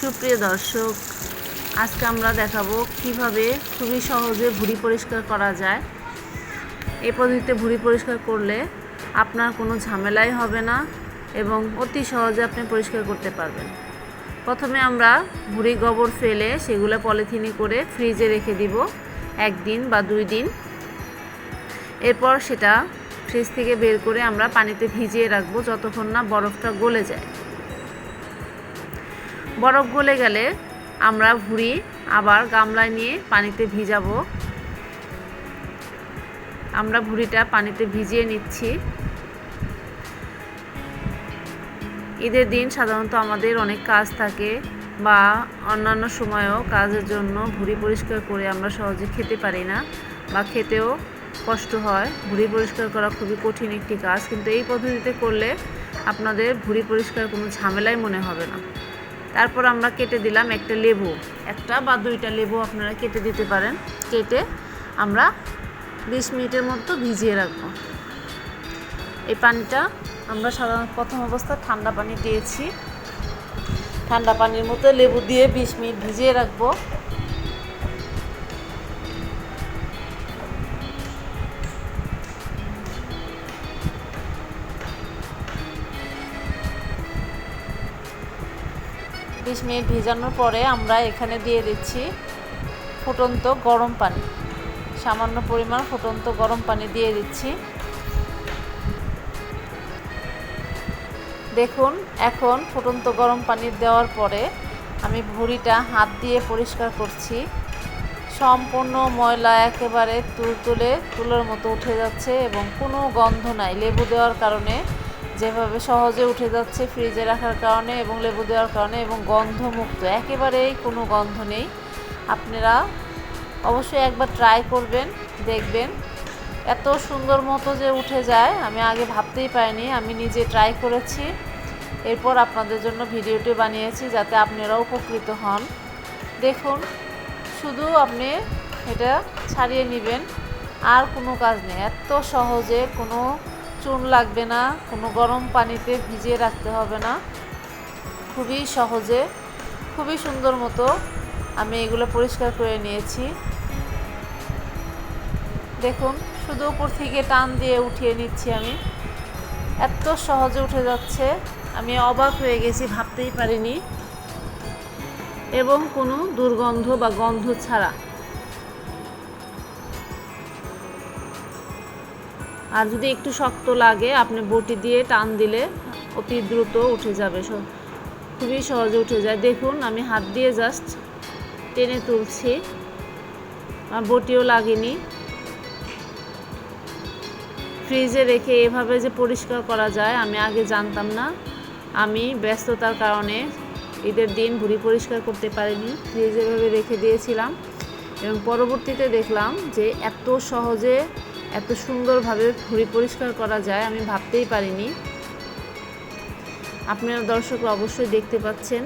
সুপ্রিয় দর্শক, আজকে আমরা দেখাবো কীভাবে খুবই সহজে ভুঁড়ি পরিষ্কার করা যায়। এই পদ্ধতিতে ভুঁড়ি পরিষ্কার করলে আপনার কোনো ঝামেলাই হবে না এবং অতি সহজে আপনি পরিষ্কার করতে পারবেন। প্রথমে আমরা ভুঁড়ি গোবর ফেলে সেগুলো পলিথিনে করে ফ্রিজে রেখে দিব একদিন বা দুই দিন। এরপর সেটা ফ্রিজ থেকে বের করে আমরা পানিতে ভিজিয়ে রাখব যতক্ষণ না বরফটা গলে যায়। বরফ গলে গেলে আমরা ভুঁড়ি আবার গামলায় নিয়ে পানিতে ভিজাবো। আমরা ভুঁড়িটা পানিতে ভিজিয়ে নিচ্ছি। ঈদের দিন সাধারণত আমাদের অনেক কাজ থাকে বা অন্যান্য সময়েও কাজের জন্য ভুঁড়ি পরিষ্কার করে আমরা সহজে খেতে পারি না বা খেতেও কষ্ট হয়। ভুঁড়ি পরিষ্কার করা খুবই কঠিন একটি কাজ, কিন্তু এই পদ্ধতিতে করলে আপনাদের ভুঁড়ি পরিষ্কার কোনো ঝামেলাই মনে হবে না। তারপর আমরা কেটে দিলাম একটা লেবু। একটা বা দুইটা লেবু আপনারা কেটে দিতে পারেন। কেটে আমরা বিশ মিনিটের মতো ভিজিয়ে রাখব। এই পানিটা আমরা সাধারণত প্রথম অবস্থা ঠান্ডা পানি দিয়েছি। ঠান্ডা পানির মতো লেবু দিয়ে বিশ মিনিট ভিজিয়ে রাখব। বিশ মিনিট ভেজানোর পরে আমরা এখানে দিয়ে দিচ্ছি ফুটন্ত গরম পানি। সামান্য পরিমাণ ফুটন্ত গরম পানি দিয়ে দিচ্ছি। দেখুন, এখন ফুটন্ত গরম পানি দেওয়ার পরে আমি ভুঁড়িটা হাত দিয়ে পরিষ্কার করছি। সম্পূর্ণ ময়লা একেবারে তুল তুলে তুলোর মতো উঠে যাচ্ছে এবং কোনো গন্ধ নাই। লেবু দেওয়ার কারণে যেভাবে সহজে উঠে যাচ্ছে ফ্রিজে রাখার কারণে এবং লেবু দেওয়ার কারণে এবং গন্ধমুক্ত, একেবারেই কোনো গন্ধ নেই। আপনারা অবশ্যই একবার ট্রাই করবেন, দেখবেন। এত সুন্দর মতো যে উঠে যায়, আমি আগে ভাবতেই পারিনি, আমি নিজে ট্রাই করেছি। এরপর আপনাদের জন্য ভিডিওটি বানিয়েছি যাতে আপনারা উপকৃত হন। দেখুন, শুধু আপনি এটা ছাড়িয়ে নেবেন, আর কোনো কাজ নেই। এত সহজে কোনো চুন লাগবে না, কোনো গরম পানিতে ভিজিয়ে রাখতে হবে না। খুবই সহজে, খুবই সুন্দর মতো আমি এগুলো পরিষ্কার করে নিয়েছি। দেখুন, শুধু উপর থেকে টান দিয়ে উঠিয়ে নিচ্ছি আমি। এত সহজে উঠে যাচ্ছে, আমি অবাক হয়ে গেছি, ভাবতেই পারিনি। এবং কোনো দুর্গন্ধ বা গন্ধ ছাড়া। আর যদি একটু শক্ত লাগে, আপনি বটি দিয়ে টান দিলে অতি দ্রুত উঠে যাবে। খুবই সহজে উঠে যায়। দেখুন, আমি হাত দিয়ে জাস্ট টেনে তুলছি। আর বটিও লাগেনি। ফ্রিজে রেখে এভাবে যে পরিষ্কার করা যায়, আমি আগে জানতাম না। আমি ব্যস্ততার কারণে ঈদের দিন ভুঁড়ি পরিষ্কার করতে পারিনি। ফ্রিজে এভাবে রেখে দিয়েছিলাম এবং পরবর্তীতে দেখলাম যে এত সহজে এত সুন্দরভাবে ভুঁড়ি পরিষ্কার করা যায় আমি ভাবতেই পারিনি। আপনারা দর্শকরা অবশ্যই দেখতে পাচ্ছেন।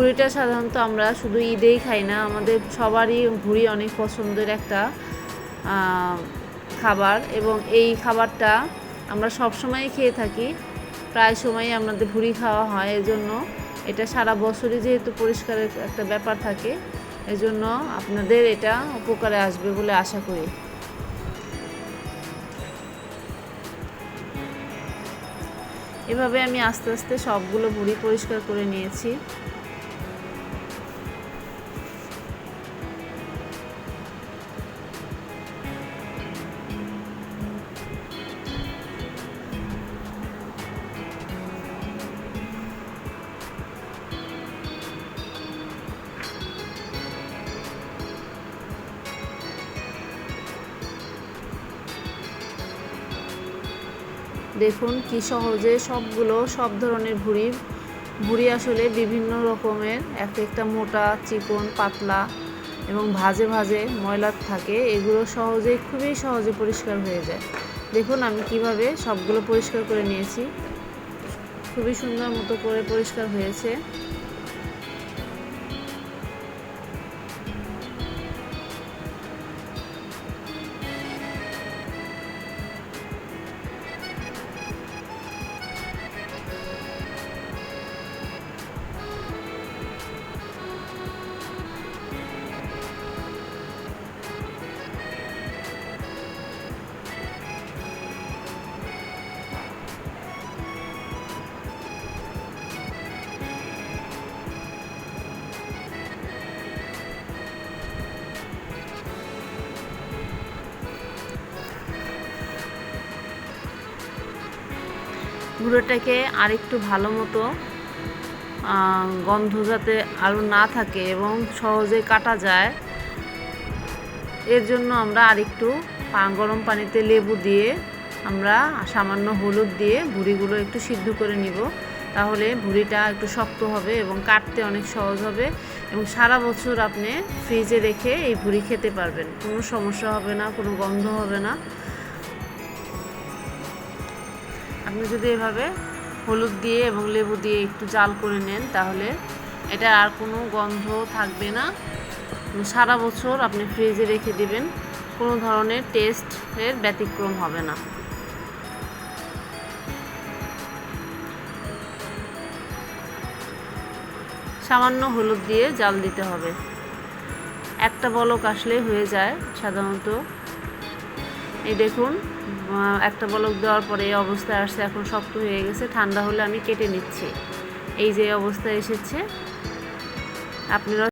ভুড়িটা সাধারণত আমরা শুধু ঈদেই খাই না, আমাদের সবারই ভুড়ি অনেক পছন্দের একটা খাবার এবং এই খাবারটা আমরা সবসময় খেয়ে থাকি, প্রায় সময়ই আমাদের ভুড়ি খাওয়া হয়, এজন্য এটা সারা বছরই যেহেতু পরিষ্কারের একটা ব্যাপার থাকে, এজন্য আপনাদের এটা উপকারে আসবে বলে আশা করি। এভাবে আমি আস্তে আস্তে সবগুলো ভুড়ি পরিষ্কার করে নিয়েছি। দেখুন কি সহজে সবগুলো, সব ধরনের ভুঁড়ি। ভুঁড়ি আসলে বিভিন্ন রকমের, এক একটা মোটা, চিকন, পাতলা এবং ভাজে ভাজে ময়লার থাকে। এগুলো সহজেই, খুবই সহজে পরিষ্কার হয়ে যায়। দেখুন আমি কীভাবে সবগুলো পরিষ্কার করে নিয়েছি। খুবই সুন্দর মতো করে পরিষ্কার হয়েছে। গুঁড়োটাকে আরেকটু ভালো মতো গন্ধ যাতে আরও না থাকে এবং সহজে কাটা যায়। এর জন্য আমরা আরেকটু গরম পানিতে লেবু দিয়ে আমরা সামান্য হলুদ দিয়ে ভুড়িগুলো একটু সিদ্ধ করে নিব। তাহলে ভুড়িটা একটু শক্ত হবে এবং কাটতে অনেক সহজ হবে এবং সারা বছর আপনি ফ্রিজে রেখে এই ভুড়ি খেতে পারবেন। কোনো সমস্যা হবে না, কোনো গন্ধ হবে না। আপনি যদি এভাবে হলুদ দিয়ে এবং লেবু দিয়ে একটু জাল করে নেন, তাহলে এটা আর কোনো গন্ধ থাকবে না। সারা বছর আপনি ফ্রিজে রেখে দিবেন, কোনো ধরনের টেস্টের ব্যতিক্রম হবে না। সামান্য হলুদ দিয়ে জাল দিতে হবে। একটা বলক আসলে হয়ে যায় সাধারণত। এই দেখুন একটা বলক দেওয়ার পরে এই অবস্থায় আসছে, এখন শক্ত হয়ে গেছে, ঠান্ডা হলে আমি কেটে নিচ্ছি। এই যে অবস্থায় এসেছে। আপনারা